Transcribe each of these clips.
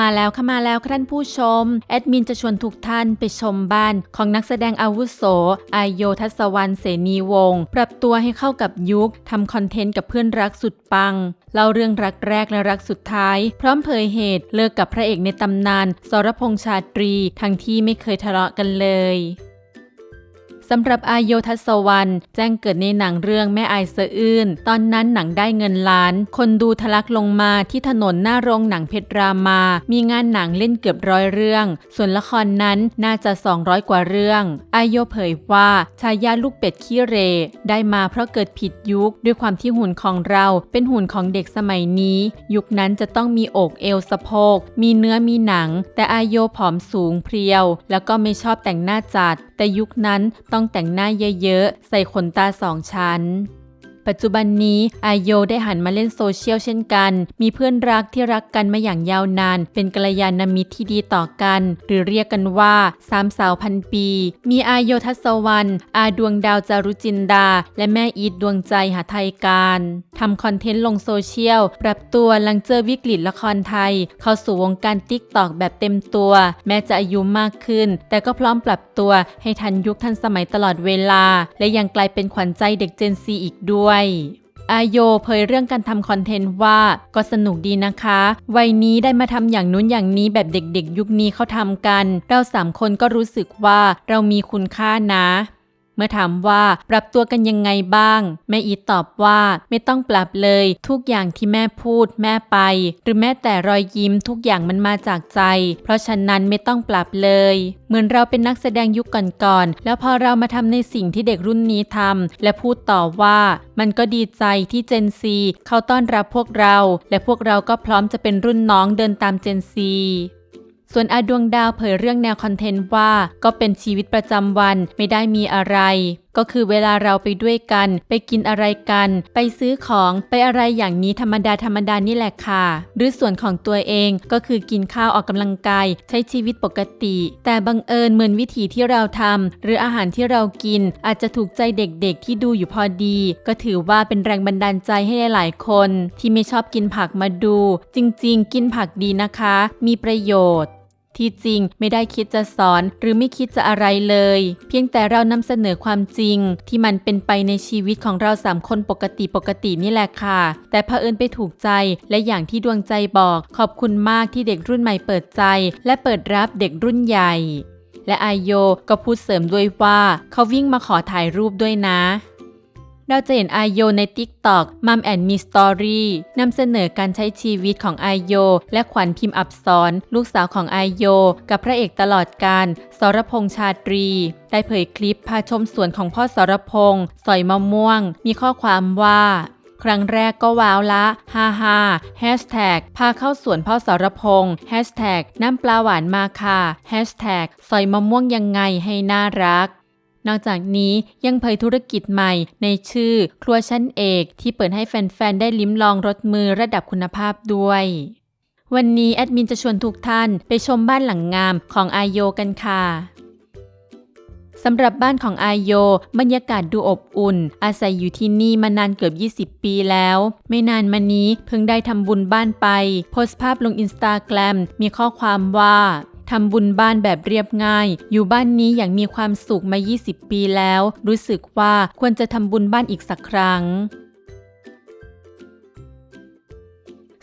มาแล้วค่ะมาแล้วท่านผู้ชม แอดมินจะชวนทุกท่านไปชมบ้านของนักแสดงอาวุโสอายโยทัศวรรณเสนีวงศ์ปรับตัวให้เข้ากับยุคทำคอนเทนต์กับเพื่อนรักสุดปังเล่าเรื่องรักแรกและรักสุดท้าย พร้อมเผยเหตุเลิกกับพระเอกในตำนาน สรพงษ์ชาตรี ทั้งที่ไม่เคยทะเลาะกันเลย สำหรับอายโยทัศวรรณแจ้งเกิดในหนังเรื่องแม่อายเสะอื้น ตอนนั้นหนังได้เงินล้าน คนดูทะลักลงมาที่ถนนหน้าโรงหนังเพชรรามา มีงานหนังเล่นเกือบร้อยเรื่อง ส่วนละครนั้นน่าจะ 200 กว่าเรื่องอายโยเผยว่าชายาลูกเป็ดขี้เร ได้มาเพราะเกิดผิดยุค ด้วยความที่หุ่นของเราเป็นหุ่นของเด็กสมัยนี้ ยุคนั้นจะต้องมีอกเอวสะโพก มีเนื้อมีหนัง แต่อายโยผอมสูงเพรียว แล้วก็ไม่ชอบแต่งหน้าจัด แต่ยุคนั้นต้อง้องแต่งหน้าเยอะๆ ใส่ขนตาสองชั้น ปัจจุบันนี้อาโยได้หันมาเล่นโซเชียลเช่นกัน มีเพื่อนรักที่รักกันมาอย่างยาวนาน เป็นกัลยาณมิตรที่ดีต่อกัน หรือเรียกกันว่าสามสาวพันปี มีอาโยทัศวรรณอาดวงดาวจารุจินดา และแม่อีทดวงใจหาไทยการทำคอนเทนต์ลงโซเชียล ปรับตัวหลังเจอวิกฤตละครไทย เข้าสู่วงการติ๊กตอกแบบเต็มตัว แม้จะอายุมากขึ้น แต่ก็พร้อมปรับตัวให้ทันยุคทันสมัยตลอดเวลา และยังกลายเป็นขวัญใจเด็กเจนซีอีกด้วยอาโยเผยเรื่องการทำคอนเทนต์ว่าก็สนุกดีนะคะ วัยนี้ได้มาทำอย่างนู้นอย่างนี้แบบเด็กๆ ยุคนี้เขาทำกัน เราสามคนก็รู้สึกว่าเรามีคุณค่านะ เมื่อถามว่าปรับตัวกันยังไงบ้าง แม่อีทตอบว่าไม่ต้องปรับเลย ทุกอย่างที่แม่พูด แม่ไป หรือแม้แต่รอยยิ้มทุกอย่างมันมาจากใจ เพราะฉะนั้นไม่ต้องปรับเลย เหมือนเราเป็นนักแสดงยุคก่อนๆแล้วพอเรามาทำในสิ่งที่เด็กรุ่นนี้ทำและพูดต่อว่ามันก็ดีใจที่เจนซีเขาต้อนรับพวกเรา และพวกเราก็พร้อมจะเป็นรุ่นน้องเดินตามเจนซี ส่วนอาดวงดาวเผยเรื่องแนวคอนเทนต์ว่า ก็เป็นชีวิตประจำวันไม่ได้มีอะไร ก็คือเวลาเราไปด้วยกัน ไปกินอะไรกัน ไปซื้อของไปอะไรอย่างนี้ธรรมดาธรรมดานี่แหละค่ะ หรือส่วนของตัวเองก็คือกินข้าวออกกำลังกาย ใช้ชีวิตปกติ แต่บังเอิญเหมือนวิถีที่เราทำหรืออาหารที่เรากิน อาจจะถูกใจเด็กๆ ที่ดูอยู่พอดี ก็ถือว่าเป็นแรงบันดาลใจให้หลายๆคน ที่ไม่ชอบกินผักมาดู จริง ๆ กินผักดีนะคะ มีประโยชน์ ที่จริงไม่ได้คิดจะสอนหรือไม่คิดจะอะไรเลย เพียงแต่เรานำเสนอความจริง ที่มันเป็นไปในชีวิตของเราสามคนปกติปกตินี่แหละค่ะ แต่เผอิญไปถูกใจและอย่างที่ดวงใจบอก ขอบคุณมากที่เด็กรุ่นใหม่เปิดใจ และเปิดรับเด็กรุ่นใหญ่ และอายโยก็พูดเสริมด้วยว่าเขาวิ่งมาขอถ่ายรูปด้วยนะ เราจะเห็นไอโยใน TikTok มัมแอนมีสตอรี่นำเสนอการใช้ชีวิตของไอโยและขวัญพิมพ์อับสรลูกสาวของไอโยกับพระเอกตลอดการสรพงษ์ชาตรี ได้เผยคลิปพาชมสวนของพ่อสรพงษ์สอยมะม่วง มีข้อความว่าครั้งแรกก็ว้าวละ ฮ่าฮ่าแฮชแท็กพาเข้าสวนพ่อสรพงษ์แฮชแท็กน้ำปลาหวานมาค่ะแฮชแท็กสอยมะม่วงยังไงให้น่ารัก นอกจากนี้ยังเผยธุรกิจใหม่ในชื่อครัวชั้นเอกที่เปิดให้แฟนๆ ได้ลิ้มลองรสมือระดับคุณภาพด้วย วันนี้แอดมินจะชวนทุกท่านไปชมบ้านหลังงามของอายโยกันค่ะสำหรับบ้านของอายโย บรรยากาศดูอบอุ่น อาศัยอยู่ที่นี่มานานเกือบ 20 ปีแล้ว ไม่นานมานี้เพิ่งได้ทำบุญบ้านไป โพสต์ภาพลงอินสตาแกรมมีข้อความว่า ทำบุญบ้านแบบเรียบง่าย อยู่บ้านนี้อย่างมีความสุขมา 20 ปีแล้ว รู้สึกว่าควรจะทำบุญบ้านอีกสักครั้ง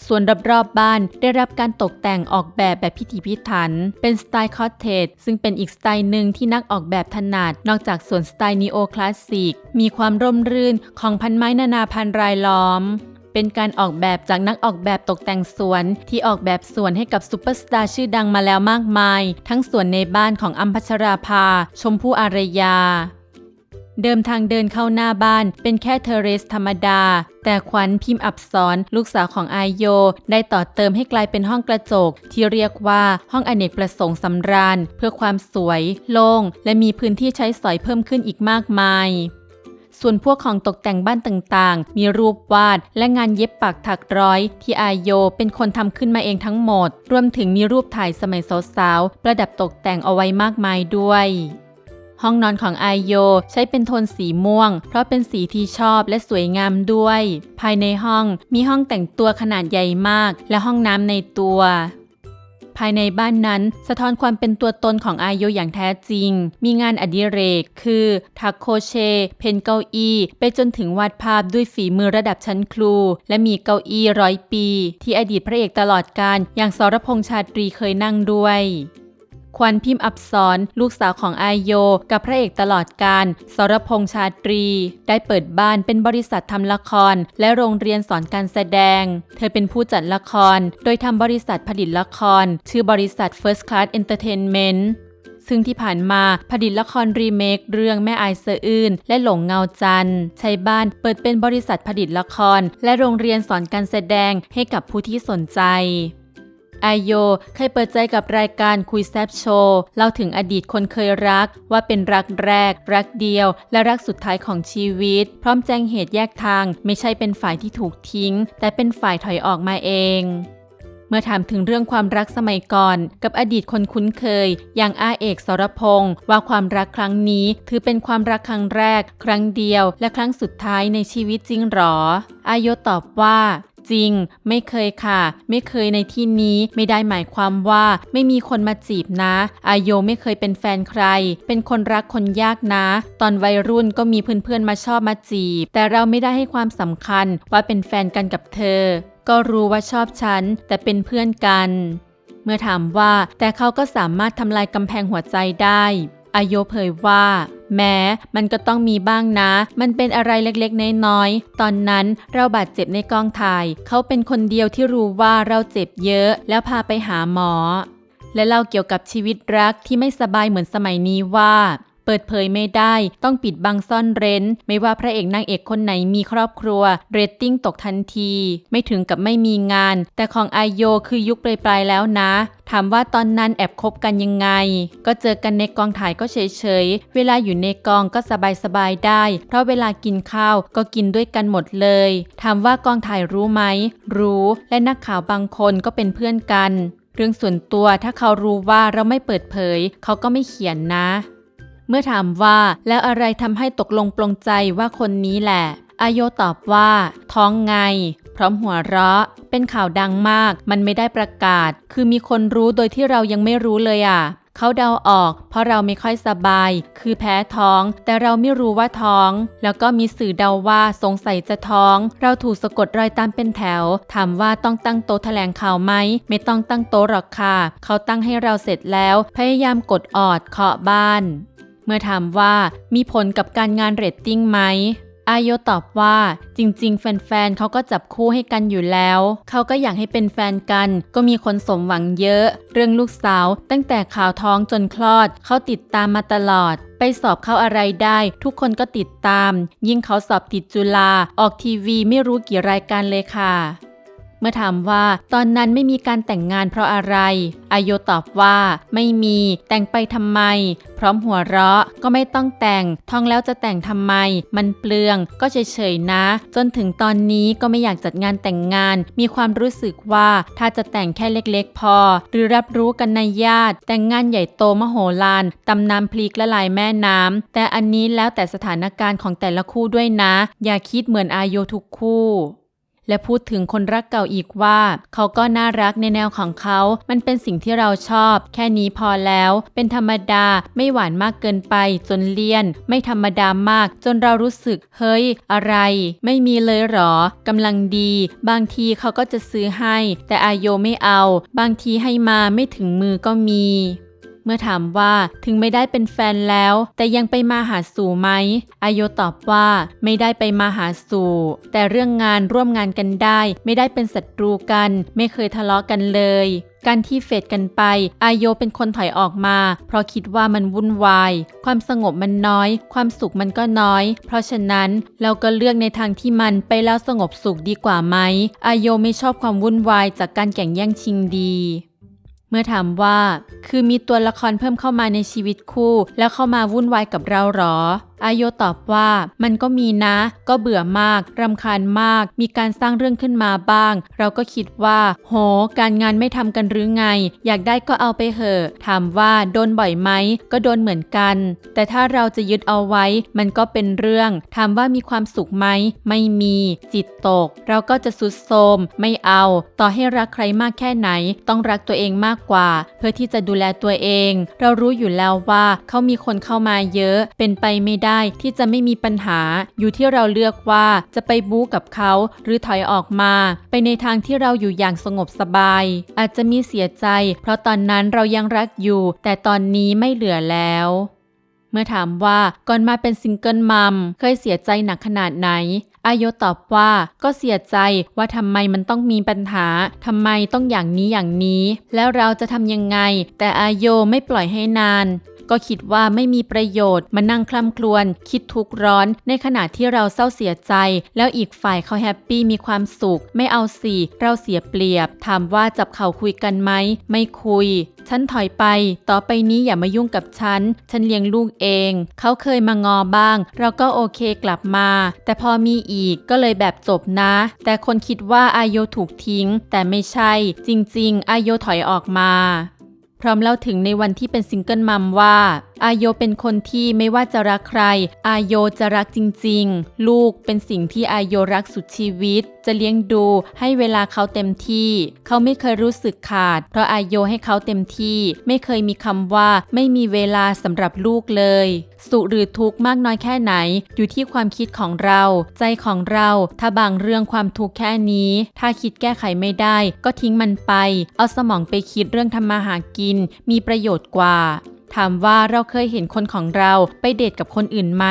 ส่วนรอบๆบบ้านได้รับการตกแต่งออกแบบแบบพิถีพิถัน เป็นสไตล์คอตเทจซึ่งเป็นอีกสไตล์หนึ่งที่นักออกแบบถนัด นอกจากส่วนสไตล์นีโอคลาสสิก มีความร่มรื่นของพันไม้นานาพันรายล้อม เป็นการออกแบบจากนักออกแบบตกแต่งสวน ที่ออกแบบสวนให้กับซูเปอร์สตาร์ชื่อดังมาแล้วมากมาย ทั้งสวนในบ้านของอัมพัชราภา ชมพู่อารยา เดิมทางเดินเข้าหน้าบ้านเป็นแค่เทเรสธรรมดา แต่ขวัญพิมพ์อับสรลูกสาวของอายโย ได้ต่อเติมให้กลายเป็นห้องกระจก ที่เรียกว่าห้องอเนกประสงค์สำราญ เพื่อความสวย โล่ง และมีพื้นที่ใช้สอยเพิ่มขึ้นอีกมากมาย ส่วนพวกของตกแต่งบ้านต่างๆ มีรูปวาด และงานเย็บปักถักร้อย ที่อายโยเป็นคนทำขึ้นมาเองทั้งหมด รวมถึงมีรูปถ่ายสมัยสาวๆ ประดับตกแต่งเอาไว้มากมายด้วยห้องนอนของไอโยใช้เป็นโทนสีม่วง เพราะเป็นสีที่ชอบและสวยงามด้วย ภายในห้องมีห้องแต่งตัวขนาดใหญ่มาก และห้องน้ำในตัว ภายในบ้านนั้น สะท้อนความเป็นตัวตนของอาโยอย่างแท้จริง มีงานอดิเรก คือถักโครเชต์เพนเก้าอี้ ไปจนถึงวาดภาพด้วยฝีมือระดับชั้นครู และมีเก้าอี้ร้อยปี ที่อดีตพระเอกตลอดการอย่างสรพงษ์ชาตรีเคยนั่งด้วย ควันพิมพ์อับสรลูกสาวของอายโย กับพระเอกตลอดการสรพงษ์ชาตรี ได้เปิดบ้านเป็นบริษัททำละคร และโรงเรียนสอนการแสดง เธอเป็นผู้จัดละคร โดยทำบริษัทผลิตละคร ชื่อบริษัท First Class Entertainment ซึ่งที่ผ่านมาผลิตละครรีเมคเรื่องแม่อายเสออื่น และหลงเงาจันใช้บ้านเปิดเป็นบริษัทผลิตละคร และโรงเรียนสอนการแสดงให้กับผู้ที่สนใจ ไอโยเคยเปิดใจกับรายการคุยแซบโชว์เล่าถึงอดีตคนเคยรัก ว่าเป็นรักแรก รักเดียว และรักสุดท้ายของชีวิต พร้อมแจ้งเหตุแยกทาง ไม่ใช่เป็นฝ่ายที่ถูกทิ้ง แต่เป็นฝ่ายถอยออกมาเองเมื่อถามถึงเรื่องความรักสมัยก่อน กับอดีตคนคุ้นเคย อย่างอาเอกสรพงษ์ว่าความรักครั้งนี้ถือเป็นความรักครั้งแรก ครั้งเดียว และครั้งสุดท้ายในชีวิตจริงหรอ อายโยตอบว่า จริง ไม่เคยค่ะ ไม่เคยในที่นี้ไม่ได้หมายความว่าไม่มีคนมาจีบนะ อายโยไม่เคยเป็นแฟนใคร เป็นคนรักคนยากนะ ตอนวัยรุ่นก็มีเพื่อนๆมาชอบมาจีบ แต่เราไม่ได้ให้ความสำคัญว่าเป็นแฟนกันกับเธอ ก็รู้ว่าชอบฉัน แต่เป็นเพื่อนกัน เมื่อถามว่าแต่เขาก็สามารถทำลายกำแพงหัวใจได้ อายโยเผยว่า แม้มันก็ต้องมีบ้างนะ มันเป็นอะไรเล็กๆ น้อยๆ ตอนนั้นเราบาดเจ็บในกองถ่าย เขาเป็นคนเดียวที่รู้ว่าเราเจ็บเยอะ แล้วพาไปหาหมอ และเล่าเกี่ยวกับชีวิตรักที่ไม่สบายเหมือนสมัยนี้ว่า เปิดเผยไม่ได้ ต้องปิดบังซ่อนเร้น ไม่ว่าพระเอกนางเอกคนไหนมีครอบครัว เรตติ้งตกทันที ไม่ถึงกับไม่มีงาน แต่ของไอโยคือยุคปลายๆแล้วนะ ถามว่าตอนนั้นแอบคบกันยังไง ก็เจอกันในกองถ่ายก็เฉยๆ เวลาอยู่ในกองก็สบายๆได้ เพราะเวลากินข้าวก็กินด้วยกันหมดเลย ถามว่ากองถ่ายรู้ไหม รู้ และนักข่าวบางคนก็เป็นเพื่อนกัน เรื่องส่วนตัวถ้าเขารู้ว่าเราไม่เปิดเผย เขาก็ไม่เขียนนะ เมื่อถามว่าแล้วอะไรทำให้ตกลงปลงใจว่าคนนี้แหละอาโยตอบว่า ท้องไง พร้อมหัวเราะ เป็นข่าวดังมาก มันไม่ได้ประกาศ คือมีคนรู้โดยที่เรายังไม่รู้เลยอะเขาเดาออก เพราะเราไม่ค่อยสบาย คือแพ้ท้อง แต่เราไม่รู้ว่าท้อง แล้วก็มีสื่อเดาว่าสงสัยจะท้อง เราถูกสะกดรอยตามเป็นแถว ถามว่าต้องตั้งโต๊ะแถลงข่าวไหม ไม่ต้องตั้งโต๊ะหรอกค่ะ เขาตั้งให้เราเสร็จแล้ว พยายามกดออดเคาะบ้าน เมื่อถามว่ามีผลกับการงานเรตติ้งไหมอาโยตอบว่าจริง ๆ แฟนๆเขาก็จับคู่ให้กันอยู่แล้ว เขาก็อยากให้เป็นแฟนกัน ก็มีคนสมหวังเยอะ เรื่องลูกสาว ตั้งแต่ข่าวท้องจนคลอด เขาติดตามมาตลอด ไปสอบเข้าอะไรได้ ทุกคนก็ติดตาม ยิ่งเขาสอบติดจุฬาออกทีวีไม่รู้กี่รายการเลยค่ะ มื่อถามว่าตอนนั้นไม่มีการแต่งงานเพราะอะไร อายโยตอบว่าไม่มีแต่งไปทำไม พร้อมหัวเราะก็ไม่ต้องแต่งท้องแล้วจะแต่งทำไม มันเปลืองก็เฉยๆนะ จนถึงตอนนี้ก็ไม่อยากจัดงานแต่งงาน มีความรู้สึกว่าถ้าจะแต่งแค่เล็กๆ พอ หรือรับรู้กันในญาติ แต่งงานใหญ่โตมโหฬารตำน้ำพลีกละลายแม่น้ำแต่อันนี้แล้วแต่สถานการณ์ของแต่ละคู่ด้วยนะ อย่าคิดเหมือนอาโยทุกคู่ และพูดถึงคนรักเก่าอีกว่า เขาก็น่ารักในแนวของเขา มันเป็นสิ่งที่เราชอบ แค่นี้พอแล้ว เป็นธรรมดาไม่หวานมากเกินไปจนเลี่ยน ไม่ธรรมดามาก จนเรารู้สึก เฮ้ย อะไร ไม่มีเลยหรอกำลังดี บางทีเขาก็จะซื้อให้ แต่อาโยไม่เอา บางทีให้มาไม่ถึงมือก็มี เมื่อถามว่าถึงไม่ได้เป็นแฟนแล้ว แต่ยังไปมาหาสู่ไหมอายโยตอบว่าไม่ได้ไปมาหาสู่ แต่เรื่องงานร่วมงานกันได้ ไม่ได้เป็นศัตรูกัน ไม่เคยทะเลาะกันเลยการที่เฟดกันไป อายโยเป็นคนถอยออกมา เพราะคิดว่ามันวุ่นวาย ความสงบมันน้อย ความสุขมันก็น้อย เพราะฉะนั้นเราก็เลือกในทางที่มันไปแล้วสงบสุขดีกว่าไหม อายโยไม่ชอบความวุ่นวายจากการแข่งแย่งชิงดี มื่อถามว่า คือมีตัวละครเพิ่มเข้ามาในชีวิตคู่ แล้วเข้ามาวุ่นวายกับเราหรออายโยตอบว่ามันก็มีนะ ก็เบื่อมากรำคาญมาก มีการสร้างเรื่องขึ้นมาบ้าง เราก็คิดว่า โห การงานไม่ทำกันหรือไง อยากได้ก็เอาไปเหอะถามว่าโดนบ่อยไหมก็โดนเหมือนกัน แต่ถ้าเราจะยึดเอาไว้ มันก็เป็นเรื่องถามว่ามีความสุขไหมไม่มีจิตตก เราก็จะสุดโทมไม่เอา ต่อให้รักใครมากแค่ไหน ต้องรักตัวเองมากกว่า เพื่อที่จะดูแลตัวเอง เรารู้อยู่แล้วว่าเขามีคนเข้ามาเยอะเป็นไปไม่ได้ที่จะไม่มีปัญหา อยู่ที่เราเลือกว่าจะไปบู๊กับเขาหรือถอยออกมา ไปในทางที่เราอยู่อย่างสงบสบาย อาจจะมีเสียใจ เพราะตอนนั้นเรายังรักอยู่ แต่ตอนนี้ไม่เหลือแล้วเมื่อถามว่าก่อนมาเป็นซิงเกิลมัมเคยเสียใจหนักขนาดไหน อาโยตอบว่าก็เสียใจว่าทำไมมันต้องมีปัญหาทำไมต้องอย่างนี้อย่างนี้ แล้วเราจะทำยังไง แต่อาโยไม่ปล่อยให้นาน ก็คิดว่าไม่มีประโยชน์มานั่งคล่ำครวญคิดทุกข์ร้อน ในขณะที่เราเศร้าเสียใจ แล้วอีกฝ่ายเขาแฮปปี้มีความสุข ไม่เอาสิเราเสียเปรียบ ถามว่าจับเขาคุยกันไหม ไม่คุย ฉันถอยไป ต่อไปนี้อย่ามายุ่งกับฉัน ฉันเลี้ยงลูกเอง เขาเคยมางอบ้าง เราก็โอเคกลับมา แต่พอมีอีกก็เลยแบบจบนะ แต่คนคิดว่าอาโยถูกทิ้ง แต่ไม่ใช่ จริง ๆ อาโยถอยออกมา ร้อมเล่าถึงในวันที่เป็นซิงเกิลมัมว่า อาโยเป็นคนที่ไม่ว่าจะรักใคร อาโยจะรักจริง ๆ ลูกเป็นสิ่งที่อาโยรักสุดชีวิต จะเลี้ยงดูให้เวลาเขาเต็มที่ เขาไม่เคยรู้สึกขาด เพราะอาโยให้เขาเต็มที่ ไม่เคยมีคำว่าไม่มีเวลาสำหรับลูกเลย สุขหรือทุกข์มากน้อยแค่ไหน อยู่ที่ความคิดของเรา ใจของเราถ้าบางเรื่องความทุกข์แค่นี้ ถ้าคิดแก้ไขไม่ได้ ก็ทิ้งมันไป เอาสมองไปคิดเรื่องทำมาหากิน มีประโยชน์กว่า ถามว่าเราเคยเห็นคนของเราไปเดทกับคนอื่นไหม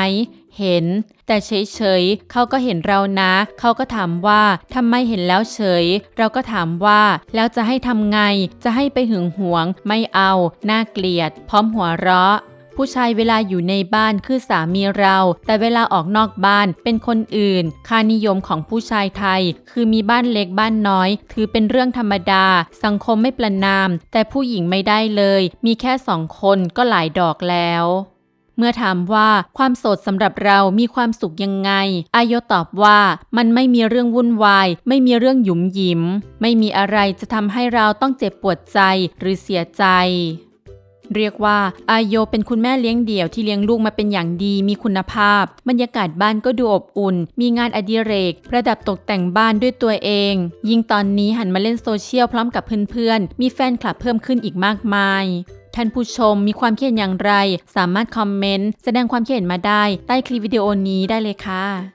เห็น แต่เฉยๆ เขาก็เห็นเรานะ เขาก็ถามว่าทำไมเห็นแล้วเฉย เราก็ถามว่า แล้วจะให้ทำไง จะให้ไปหึงหวง ไม่เอา น่าเกลียด พร้อมหัวเราะ ผู้ชายเวลาอยู่ในบ้านคือสามีเรา แต่เวลาออกนอกบ้านเป็นคนอื่น ค่านิยมของผู้ชายไทย คือมีบ้านเล็กบ้านน้อย ถือเป็นเรื่องธรรมดา สังคมไม่ประนาม แต่ผู้หญิงไม่ได้เลย มีแค่สองคนก็หลายดอกแล้วเมื่อถามว่าความโสดสำหรับเรามีความสุขยังไง อายโยตอบว่ามันไม่มีเรื่องวุ่นวาย ไม่มีเรื่องหยุมหยิม ไม่มีอะไรจะทำให้เราต้องเจ็บปวดใจหรือเสียใจ เรียกว่าอายโยเป็นคุณแม่เลี้ยงเดี่ยวที่เลี้ยงลูกมาเป็นอย่างดีมีคุณภาพ บรรยากาศบ้านก็ดูอบอุ่น มีงานอดิเรก ประดับตกแต่งบ้านด้วยตัวเอง ยิ่งตอนนี้หันมาเล่นโซเชียลพร้อมกับเพื่อนๆ มีแฟนคลับเพิ่มขึ้นอีกมากมายท่านผู้ชมมีความคิดเห็นอย่างไร สามารถคอมเมนต์ แสดงความคิดเห็นมาได้ ใต้คลิปวิดีโอนี้ได้เลยค่ะ